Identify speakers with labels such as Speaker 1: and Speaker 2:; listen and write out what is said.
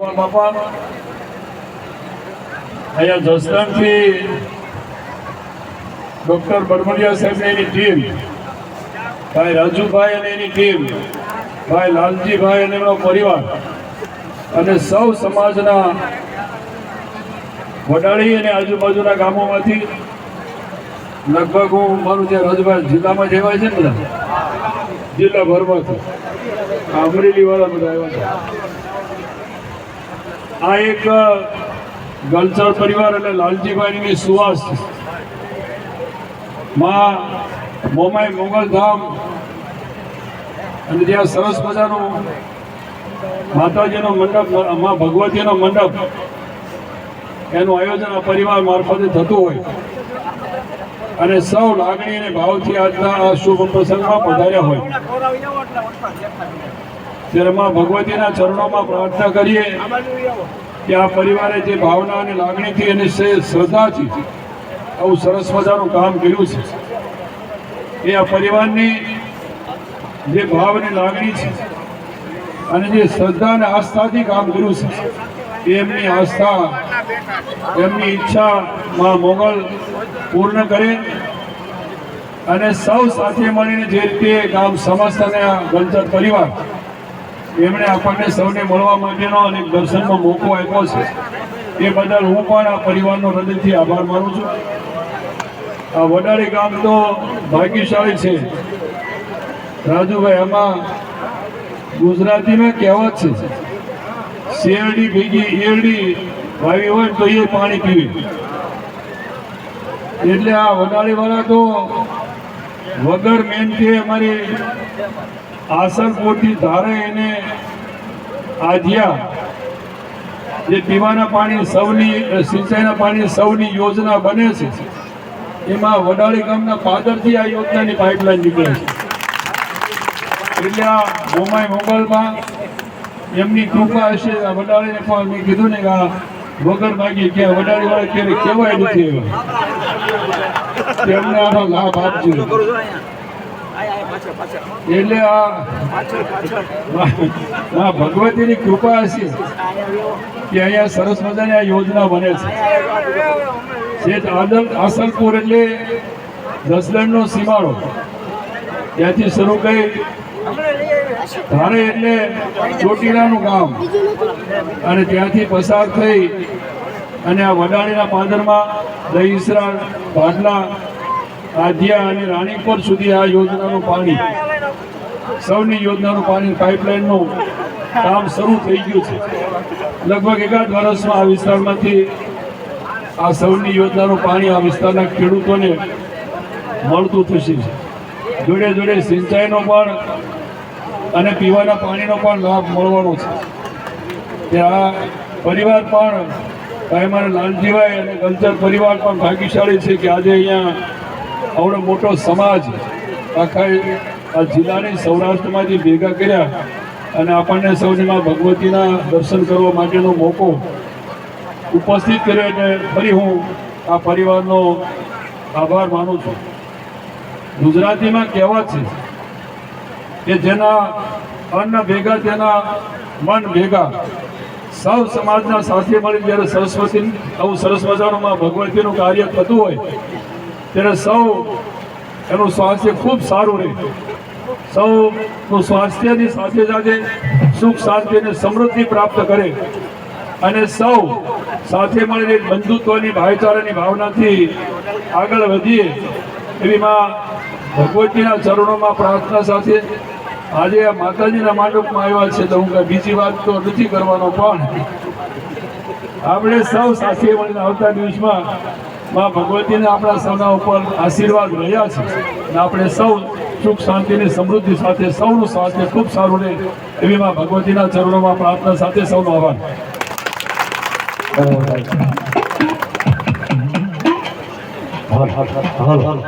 Speaker 1: બાપા અહીંયા જસદણથી ડોક્ટર બરમડિયા સાહેબ એની ટીમ, ભાઈ રાજુભાઈ અને એની ટીમ, ભાઈ લાલજીભાઈ અને એમનો પરિવાર, અને સૌ સમાજના વડાળી અને આજુબાજુના ગામોમાંથી લગભગ હું મારું જે રાજુભાઈ જિલ્લામાં જેવાય છે ને બધા, જિલ્લા ભરમાંથી, આ અમરેલી વાળા બધા આવ્યા છે. આ એક ગલચર પરિવાર એટલે લાલજીભાઈની સુવાસમાં મોમાઈ મોગલધામ અને જ્યાં સરસ મજાનું માતાજીનો મંડપ, માં ભગવતીનો મંડપ, એનું આયોજન આ પરિવાર મારફતે થતું હોય. અને સૌ લાગણી અને ભાવથી આજના આ શુભ પ્રસંગમાં પધાર્યા હોય. ત્યારે માં ભગવતીના ચરણોમાં પ્રાર્થના કરીએ કે આ પરિવારે જે ભાવના અને લાગણીથી અને શ્રદ્ધાથી આવું સરસ મજાનું કામ કર્યું છે. એ આ પરિવારની જે ભાવ અને લાગણી છે અને જે શ્રદ્ધા અને આસ્થાથી કામ કર્યું છે, એમની આસ્થા, એમની ઈચ્છા માં મોગલ પૂર્ણ કરે અને સૌ સાથે મળીને જે રીતે ગામ સમસ્ત અને ગંજર પરિવાર એમણે આપણને સૌને મળવા માટેનો અને દર્શનનો મોકો આપ્યો છે. એ બદલ હું પણ આ પરિવારનો હૃદયથી આભાર માનું છું. આ વડાળી ગામ તો ભાગ્યશાળી છે. રાજુભાઈ એમાં ગુજરાતીમાં કહેવત છે, શેરડી ભેગી એરડી વાવી હોય તો એ પાણી પીવે. એટલે આ વડાળીવાળા તો વગર મહેનતે અમારી આસનપુરથી ધારે એને આધ્યા. જે પીવાના પાણી સૌની સિંચાઈના પાણી સૌની યોજના બને છે. એમાં વડાળી ગામના પાદરથી આ યોજનાની પાઇપલાઇન નીકળે છે. એટલે આ મોમાઈ મોગલમાં એમની કૃપા હશે. આ વડાળીને પણ મેં કીધું ને કે આ વગર માગીએ કે વડાળી વાળા ક્યારે કહેવાય નથી એવા. આનો લાભ આપજો એટલે આ ભગવતીની કૃપા હશે કે અહીંયા સરસ મજાની આ યોજના બને છે. શેઠ આદલ આસલપુર એટલે જસદણનો સીમાડો. ત્યાંથી શરૂ કરી ધારે એટલે ચોટીલાનું ગામ. અને ત્યાંથી પસાર થઈ અને આ વડાણીના પાદરમાં દહીસરા ભાટલા આધ્યા અને રાણીપુર સુધી આ યોજનાનું પાણી, સૌની યોજનાનું પાણી પાઇપલાઇનનું કામ શરૂ થઈ ગયું છે. લગભગ એકાદ વર્ષમાં આ વિસ્તારમાંથી આ સૌની યોજનાનું પાણી આ વિસ્તારના ખેડૂતોને મળતું થશે જોડે જોડે સિંચાઈનો પણ અને પીવાના પાણીનો પણ લાભ મળવાનો છે. તે આ પરિવાર પણ ભાઈ મારા લાલજીભાઈ અને ગંજર પરિવાર પણ ભાગ્યશાળી છે કે આજે અહીંયા આવડો મોટો સમાજ આખા આ જિલ્લાની સૌરાષ્ટ્રમાંથી ભેગા કર્યા અને આપણને સૌને માં ભગવતીના દર્શન કરવા માટેનો મોકો ઉપસ્થિત કર્યો એટલે ફરી હું આ પરિવારનો આભાર માનું છું. ગુજરાતીમાં કહેવત છે કે જેના અન્ન ભેગા, તેના મન ભેગા. સૌ સમાજના સાથે મળી જ્યારે સરસ્વતી આવું સરસ મજાનું ભગવતીનું કાર્ય થતું હોય ત્યારે સૌ એનું સ્વાસ્થ્ય ખૂબ સારું રહે. સૌનું સ્વાસ્થ્યની સાથે સાથે સુખ, શાંતિ અને સમૃદ્ધિ પ્રાપ્ત કરે. અને સૌ સાથે મળીને બંધુત્વની, ભાઈચારાની ભાવનાથી આગળ વધીએ એવી માં ભગવતીના ચરણોમાં પ્રાર્થના સાથે આજે આ માતાજીના માંડપમાં આવ્યા છે. તો હું કાંઈ બીજી વાત તો નથી કરવાનો, પણ આપણે સૌ સાથે મળીને આવતા દિવસમાં માં ભગવતીને આપણા સૌના ઉપર આશીર્વાદ રહ્યા છે અને આપણે સૌ સુખ શાંતિની સમૃદ્ધિ સાથે સૌનું સ્વાસ્થ્ય ખૂબ સારું રહે એવી માં ભગવતીના ચરણોમાં પ્રાર્થના સાથે સૌનો આભાર.
Speaker 2: હાલ હાલ હાલ.